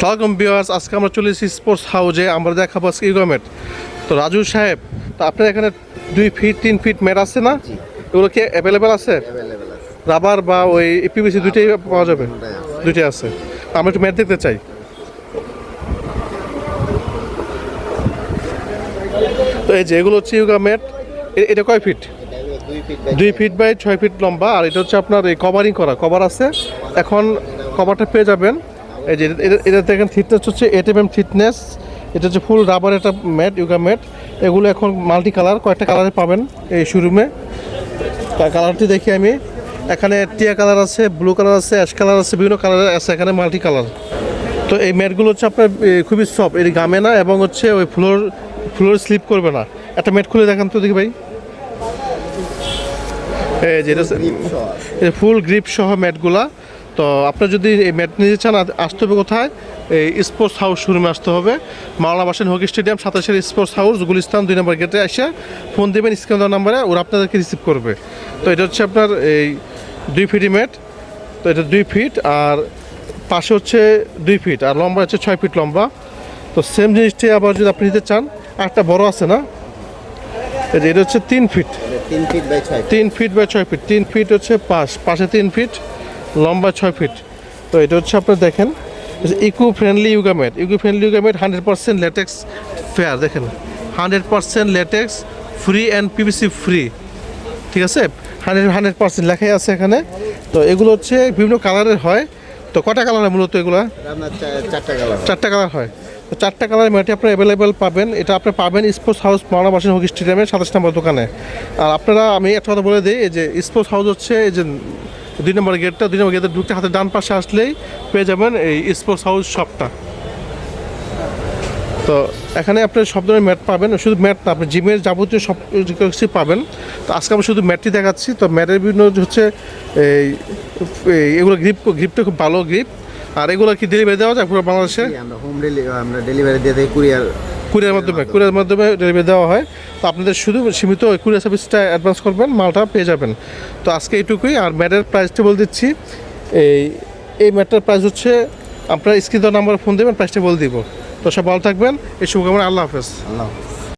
সালাম বিওয়ার্স আজকে আমরা চলে এসেছি স্পোর্টস হাউজে আমরা দেখাবো আজকে ইগমেট তো রাজু সাহেব তো আপনার এখানে দুই ফিট তিন ফিট ম্যাট আছে না? এগুলো কি অ্যাভেলেবেল আছে? রাবার বা ওই পিভিসি দুইটাই পাওয়া যাবে। দুইটাই আছে। আমরা একটু ম্যাট দেখতে চাই। তো এই যে এগুলো হচ্ছে ইউগা ম্যাট এটা কয় ফিট দুই ফিট বাই ছয় ফিট লম্বা। আর এটা হচ্ছে আপনার এই কভারিং করা। কভার আছে। এখন কভারটা পেয়ে যাবেন। এই যে এটা- দেখেন থিটনেস হচ্ছে এইট এম থিটনেস এটা হচ্ছে ফুল রাবার একটা ম্যাট ইউগা ম্যাট এগুলো এখন মাল্টি কালার কয়েকটা কালারে পাবেন এই শোরুমে কালারটি দেখি আমি। এখানে টিয়া কালার আছে ব্লু কালার আছে অ্যাশ কালার আছে বিভিন্ন কালার আছে এখানে মাল্টি কালার তো এই ম্যাটগুলো হচ্ছে আপনার খুবই সফট এটি গামে না এবং হচ্ছে ওই ফ্লোর ফ্লোর স্লিপ করবে না। একটা ম্যাট খুলে দেখান তো দেখি ভাই। এই যে এটা হচ্ছে- গ্রিপ সহ। আছে। ফুল গ্রিপ সহ ম্যাটগুলা তো আপনার যদি এই ম্যাট নিতে চান আসতে হবে কোথায়? এই স্পোর্টস হাউস শোরুমে আসতে হবে। মাওলানা বাসেন হকি স্টেডিয়াম সাতাশের স্পোর্টস হাউস গুলিস্তান দুই নম্বর গেটে এসে ফোন দেবেন স্ক্রিন দেওয়ার নাম্বারে ওরা আপনাদেরকে রিসিভ করবে। তো এটা হচ্ছে আপনার এই দুই ফিটি ম্যাট। তো এটা দুই ফিট আর পাশে হচ্ছে দুই ফিট আর লম্বা হচ্ছে ছয় ফিট লম্বা। তো সেম জিনিসটি আবার যদি আপনি নিতে চান একটা বড় আছে না? এটা হচ্ছে তিন ফিট তিন ফিট বাই ছয় ফিট তিন ফিট বাই ছয় ফিট তিন ফিট হচ্ছে পাশ পাশে তিন ফিট লম্বা ছয় ফিট। তো এটা হচ্ছে আপনার দেখেন eco friendly yoga mat. Eco friendly yoga mat hundred percent latex fair দেখেন। Hundred percent latex free and PVC free ঠিক আছে? হান্ড্রেড হান্ড্রেড পার্সেন্ট লেখাই আছে এখানে। তো এগুলো হচ্ছে বিভিন্ন কালারের হয়। তো কটা কালার হয় মূলত এগুলো? চারটা কালার চারটা কালার হয়। তো চারটা কালারের ম্যাটে আপনার অ্যাভেলেবেল পাবেন। এটা আপনি পাবেন স্পোর্টস হাউস মাওনা বাসিন হকি স্টেডিয়ামের সাতাশ নম্বর দোকানে। আর আপনারা, আমি একটা কথা বলে দিই যে স্পোর্টস হাউস হচ্ছে, এই যে দুই নম্বর গেটটা, দুই নম্বর গেটের ঢুকতে হাতে ডান পাশে আসলেই পেয়ে যাবেন এই স্পোর্টস হাউস শপটা তো এখানে আপনি সব ধরনের ম্যাট পাবেন, শুধু ম্যাট না, আপনি জিমের যাবতীয় সব কিছু পাবেন। তো আজকে আমি শুধু ম্যাটটি দেখাচ্ছি, তো ম্যাটের বিভিন্ন হচ্ছে এই এগুলো গ্রিপ গ্রিপটা খুব ভালো গ্রিপ আর এগুলো কি ডেলিভারি দেওয়া যায় পুরো বাংলাদেশে? আমরা হোম ডেলিভারি আমরা ডেলিভারি দিয়ে থাকি কুরিয়ার কুরিয়ার মাধ্যমে কুরিয়ার মাধ্যমে ডেলিভারি দেওয়া হয়। তো আপনাদের শুধু সীমিত কুরিয়ার সার্ভিসটা অ্যাডভান্স করবেন, মালটা পেয়ে যাবেন। তো আজকে এইটুকুই, আর ম্যাটের প্রাইসটা বলে দিচ্ছি। এই এই ম্যাটের প্রাইস হচ্ছে, আপনার স্ক্রিন নাম্বার ফোন দেবেন প্রাইসটা বলে দিব। তো সব ভালো থাকবেন, এই শুভকামনা, আল্লাহ হাফেজ। আল্লাহ হাফেজ।